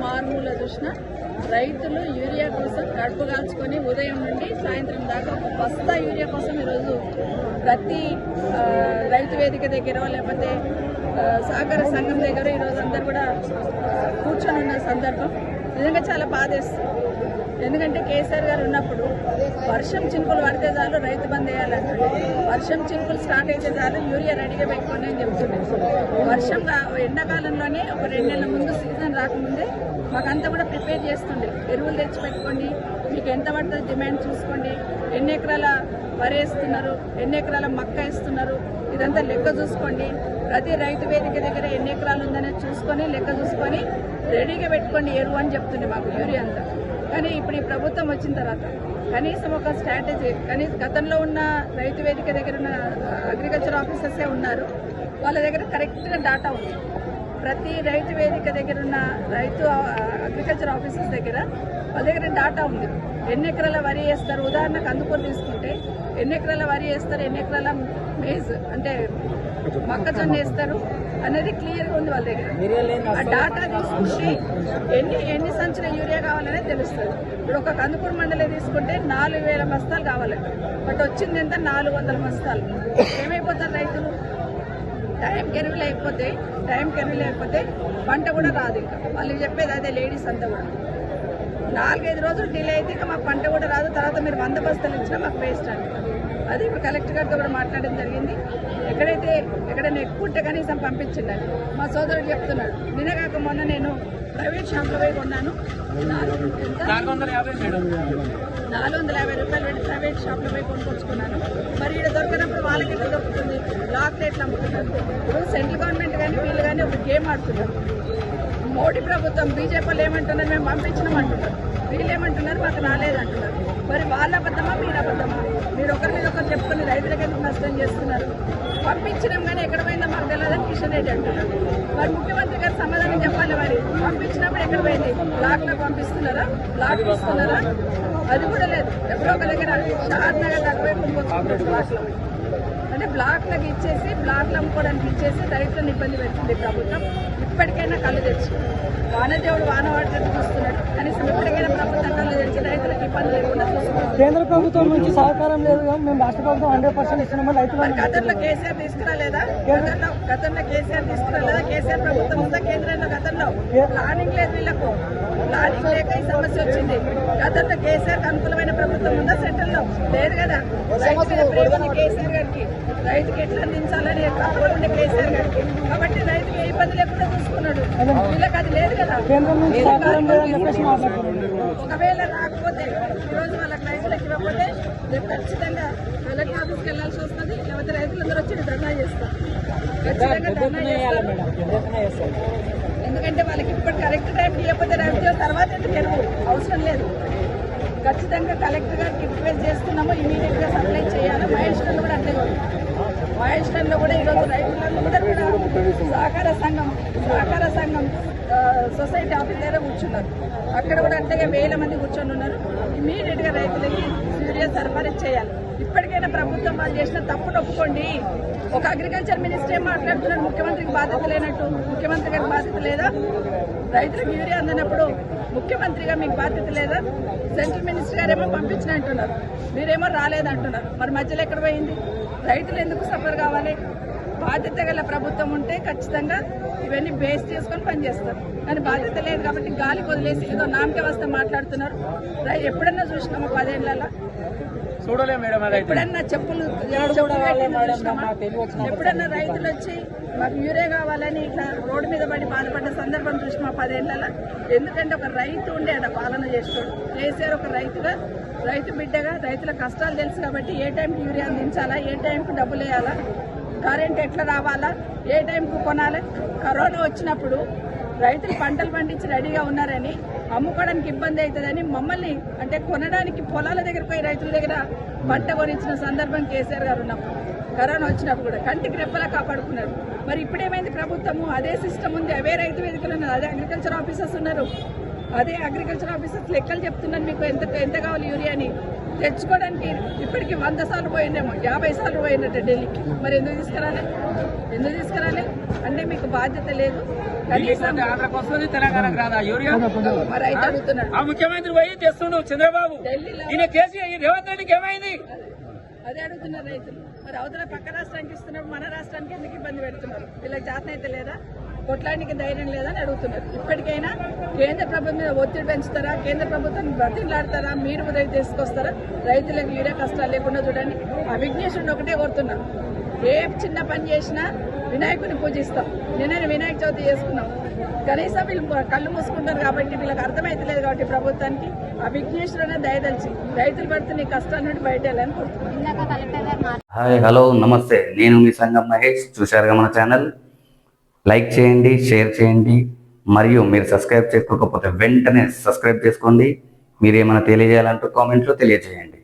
మారుమూల చూసినా రైతులు యూరియా కోసం కడుపు కాల్చుకొని ఉదయం నుండి సాయంత్రం దాకా ఒక బస్తా యూరియా కోసం ఈరోజు ప్రతి రైతు వేదిక దగ్గర లేకపోతే సహకార సంఘం దగ్గర ఈరోజు అందరు కూడా కూర్చొని ఉన్న సందర్భం నిజంగా చాలా బాధేస్తుంది. ఎందుకంటే కేసీఆర్ గారు ఉన్నప్పుడు వర్షం చినుకులు పడితే చాలు రైతు బంద్ వేయాలంటే. వర్షం చినుకులు స్టార్ట్ అయితే చాలు యూరియా రెడీగా పెట్టుకోండి అని చెప్తుండే. వర్షం రా- ఎండాకాలంలోనే ఒక రెండు నెలల ముందు సీజన్ రాకముందే మాకంతా కూడా ప్రిపేర్ చేస్తుండే. ఎరువులు తెచ్చి పెట్టుకోండి మీకు ఎంత పడుతుంది డిమాండ్ చూసుకోండి. ఎన్ని ఎకరాల వరి వేస్తున్నారు ఎన్ని ఎకరాల మక్క వేస్తున్నారు ఇదంతా లెక్క చూసుకోండి. ప్రతి రైతు వేదిక దగ్గర ఎన్ని ఎకరాలు ఉందనేది చూసుకొని లెక్క చూసుకొని రెడీగా పెట్టుకోండి ఎరువు అని చెప్తుండే మాకు యూరియా అంతా. కానీ ఇప్పుడు ఈ ప్రభుత్వం వచ్చిన తర్వాత కనీసం ఒక స్ట్రాటజీ కనీసం గతంలో ఉన్న రైతు వేదిక దగ్గర ఉన్న అగ్రికల్చర్ ఆఫీసర్సే ఉన్నారు వాళ్ళ దగ్గర కరెక్ట్గా డాటా ఉంది. ప్రతి రైతు వేదిక దగ్గర ఉన్న రైతు అగ్రికల్చర్ ఆఫీసర్స్ దగ్గర వాళ్ళ దగ్గర డాటా ఉంది. ఎన్ని ఎకరాల వరి వేస్తారు? ఉదాహరణకు అందుకొని తీసుకుంటారు ఎన్ని ఎకరాల వరి వేస్తారు ఎన్ని ఎకరాల మేజ్ అంటే మొక్కజొన్న వేస్తారు అనేది క్లియర్గా ఉంది వాళ్ళ దగ్గర. ఆ డాటా తీసుకుంటే ఎన్ని ఎన్ని సంచుల యూరియా కావాలనేది తెలుస్తుంది. ఇప్పుడు ఒక కందుకూరు మండలి తీసుకుంటే నాలుగు వేల బస్తాలు కావాలి. బట్ వచ్చింది ఎంత? నాలుగు వందల బస్తాలు. ఏమైపోతారు రైతులు? టైం కెరువులు అయిపోతే టైం కెరువులు అయిపోతే పంట కూడా రాదు ఇంకా. వాళ్ళు చెప్పేది అదే లేడీస్ అంతా కూడా. నాలుగైదు రోజులు డిలే అయితే ఇక మాకు పంట కూడా రాదు. తర్వాత మీరు వంద బస్తాలు ఇచ్చినా మాకు వేస్ట్ అండి అది ఇప్పుడు కలెక్టర్ గారితో కూడా మాట్లాడడం జరిగింది. ఎక్కడైతే ఎక్కడైనా ఎక్కువ ఉంటే కనీసం పంపించిందండి మా సోదరుడు చెప్తున్నాడు. నిన్నగాక మొన్న నేను ప్రైవేట్ షాప్లో పోయి కొన్నాను. నాలుగు వందల యాభై రూపాయలు. పెట్టి ప్రైవేట్ షాప్లో పోయి కొనుక్కొచ్చుకున్నాను. మరి వాళ్ళకి ఎట్లా దొరుకుతుంది లాక్లు ఎట్లా అమ్ముతున్నారు ఇప్పుడు సెంట్రల్ గవర్నమెంట్ కానీ వీళ్ళు కానీ ఒక గేమ్ ఆడుతున్నారు. మోడీ ప్రభుత్వం బీజేపీ వాళ్ళు ఏమంటున్నారు మేము పంపించినాం అంటున్నారు. వీళ్ళు ఏమంటున్నారు మాకు రాలేదంటున్నారు మరి వాళ్ళ అబద్ధమా మీరు అబద్ధమా? మీరు ఒకరి మీద ఒకరు చెప్పుకొని రైతులకి ఎందుకు నష్టం చేస్తున్నారు? పంపించినాం కానీ ఎక్కడ పోయిందో మాకు తెలియదని కిషన్ రెడ్డి అంటున్నారు. మరి ముఖ్యమంత్రి గారు సమాధానం చెప్పాలి మరి. పంపించినప్పుడు ఎక్కడ పోయింది? లాక్లో పంపిస్తున్నారా? బ్లాక్ ఇస్తున్నారా? అది కూడా లేదు. ఎప్పుడో ఒక దగ్గర షాద్ నగర్ దగ్గర పోయి కొనుక్కొచ్చుకుంటారు బ్లాక్లో అంటే బ్లాక్లకు ఇచ్చేసి బ్లాక్లు అమ్ముకోవడానికి ఇచ్చేసి రైతులను ఇబ్బంది పెడుతుంది ప్రభుత్వం. ఇప్పటికైనా కళ్ళు తెచ్చి వానదేవుడు వాన పడ్డట్టు చూస్తున్నాడు. కనీసం ఇప్పటికైనా ప్రభుత్వం కళ్ళు తెచ్చి రైతులకు ఇబ్బంది లేకుండా కేంద్ర ప్రభుత్వం నుంచి సహకారం లేదు కానీ మేము రాష్ట్ర ప్రభుత్వం హండ్రెడ్ పర్సెంట్ ఇస్తున్నామని మరి రైతులు గతంలో కేసీఆర్ తీసుకురాలేదా గతంలో గతంలో కేసీఆర్ తీసుకురాలేదా కేసీఆర్ ప్రభుత్వం ఉందా కేంద్రంలో? గతంలో ప్లానింగ్ లేదు వీళ్ళకు. ప్లానింగ్ లేక ఈ సమస్య వచ్చింది. గతంలో కేసీఆర్ అనుకూలమైన ప్రభుత్వం ఉందా సెంట్రల్లో లేదు కదా. కేసీఆర్ గారికి రైతుకి ఎట్లా అందించాలని కావాలి కేసీఆర్ గారికి? కాబట్టి రైతుకి ఏ ఇబ్బంది లేకుండా చూసుకున్నాడు. వీళ్ళకి అది లేదు కదా. ఒకవేళ రాకపోతే ఈరోజు వాళ్ళకి రైతులకు ఇవ్వకపోతే రేపు ఖచ్చితంగా కలెక్టర్ ఆఫీస్కి వెళ్ళాల్సి వస్తుంది. లేకపోతే రైతులందరూ వచ్చి ధర్నా చేస్తారు. ఖచ్చితంగా ధర్నా చేస్తారు. ఎందుకంటే వాళ్ళకి ఇప్పుడు కరెక్ట్ టైం ఇవ్వకపోతే రైతు తర్వాత ఎందుకు అవసరం లేదు. ఖచ్చితంగా కలెక్టర్ గారికి రిక్వెస్ట్ చేస్తున్నాము ఇమీడియట్గా సప్లై చేయాలి. మహేష్ కూడా అట్లే ఉంది మహేశ్వరంలో కూడా ఈరోజు రైతులందరూ కూడా సహకార సంఘం సహకార సంఘం సొసైటీ ఆఫీస్ దగ్గర కూర్చున్నారు. అక్కడ కూడా అంతగా వేల మంది కూర్చొని ఉన్నారు. ఇమీడియట్గా రైతులకి సీరియస్ సరఫరా చేయాలి. ఇప్పటికైనా ప్రభుత్వం వాళ్ళు చేసిన తప్పును ఒప్పుకోండి ఒక అగ్రికల్చర్ మినిస్టర్ ఏం మాట్లాడుతున్నారు ముఖ్యమంత్రికి బాధ్యత లేనట్టు ముఖ్యమంత్రి గారికి బాధ్యత లేదా? రైతులకు యూరియా అందినప్పుడు ముఖ్యమంత్రిగా మీకు బాధ్యత లేదా? సెంట్రల్ మినిస్టర్ గారేమో పంపించిన అంటున్నారు. మీరేమో రాలేదంటున్నారు. మరి మధ్యలో ఎక్కడ పోయింది? రైతులు ఎందుకు సఫర్ కావాలి? బాధ్యత గల ప్రభుత్వం ఉంటే ఖచ్చితంగా ఇవన్నీ బేస్ చేసుకొని పనిచేస్తారు. కానీ బాధ్యత లేదు కాబట్టి గాలి వదిలేసి ఏదో నామకే వస్తే మాట్లాడుతున్నారు. ఎప్పుడన్నా చూసినామా పదేళ్ళలో? చూడలేము మేడం ఎప్పుడన్నా చెప్పులు? ఎప్పుడన్నా రైతులు వచ్చి మాకు యూరియా కావాలని ఇట్లా రోడ్డు మీద పడి బాధపడ్డ సందర్భం చూసినా పదేళ్ళలో? ఎందుకంటే ఒక రైతు ఉండే అక్కడ పాలన చేస్తాడు కేసీఆర్ ఒక రైతుగా రైతు బిడ్డగా రైతుల కష్టాలు తెలుసు కాబట్టి ఏ టైంకి యూరియా అందించాలా ఏ టైంకి డబ్బులు వేయాలా? కరెంట్ ఎట్లా రావాలా? ఏ టైంకు కొనాలి? కరోనా వచ్చినప్పుడు రైతులు పంటలు పండించి రెడీగా ఉన్నారని అమ్ముకోవడానికి ఇబ్బంది అవుతుందని మమ్మల్ని అంటే కొనడానికి పొలాల దగ్గర పోయి రైతుల దగ్గర పంట కొనిచ్చిన సందర్భం కేసీఆర్ గారు ఉన్నప్పుడు కరోనా వచ్చినప్పుడు కూడా. కంటికి రెప్పలా కాపాడుకున్నారు. మరి ఇప్పుడేమైంది ప్రభుత్వము? అదే సిస్టమ్ ఉంది అవే రైతు వేదికలు ఉన్నారు అదే అగ్రికల్చర్ ఆఫీసర్స్ ఉన్నారు. అదే అగ్రికల్చర్ ఆఫీసర్స్ లెక్కలు చెప్తున్నారు మీకు. ఎంత ఎంత కావాలి యూరియా అని. తెచ్చుకోవడానికి ఇప్పటికి వంద సార్లు పోయిందేమో యాభై సార్లు పోయినట్టు ఢిల్లీకి మరి ఎందుకు తీసుకురాలే? ఎందుకు తీసుకురాలే? అంటే మీకు బాధ్యత లేదు. కనీసం ఆంధ్రకు వస్తుంది తెలంగాణకు రాదా? యూరియా? మరి అయితే అడుగుతున్నాడు. ఆ ముఖ్యమంత్రి పోయి తెస్తుండు చంద్రబాబు. ఈయన ఈ రేవంత్ రెడ్డికి ఏమైంది? అదే అడుగుతున్నారు రైతులు. మరి అవతల పక్క రాష్ట్రానికి ఇస్తున్నప్పుడు మన రాష్ట్రానికి ఎందుకు ఇబ్బంది పెడుతున్నారు? వీళ్ళకి జాతన అయితే లేదా? కొట్లానికి ధైర్యం లేదని అడుగుతున్నారు. ఇప్పటికైనా కేంద్ర ప్రభుత్వం మీద ఒత్తిడి పెంచుతారా? కేంద్ర ప్రభుత్వం బతిలాడతారా మీరు ఉదయం తీసుకొస్తారా? రైతులకు యూరియా కష్టాలు లేకుండా చూడండి. ఆ విఘ్నేశ్వరుడు ఒకటే కోరుతున్నాం. ఏ చిన్న పని చేసినా వినాయకుని పూజిస్తాం. నిన్న వినాయక చవితి చేసుకున్నాం. కనీసం వీళ్ళు కళ్ళు మూసుకుంటారు కాబట్టి వీళ్ళకి అర్థమైతలేదు కాబట్టి ప్రభుత్వానికి. ఆ విఘ్నేశ్వరునే దయదలిచి రైతులు పడుతున్న కష్టాల నుండి బయట వెళ్ళాలని హాయ్ హలో నమస్తే. నేను మీ సంగం మహేష్. చూశారుగా మన ఛానల్. లైక్ చేయండి షేర్ చేయండి మరియు మీరు సబ్స్క్రైబ్ చేసుకోకపోతే వెంటనే సబ్స్క్రైబ్ చేసుకోండి. మీరు ఏమైనా తెలియజేయాలంటూ కామెంట్లో తెలియజేయండి.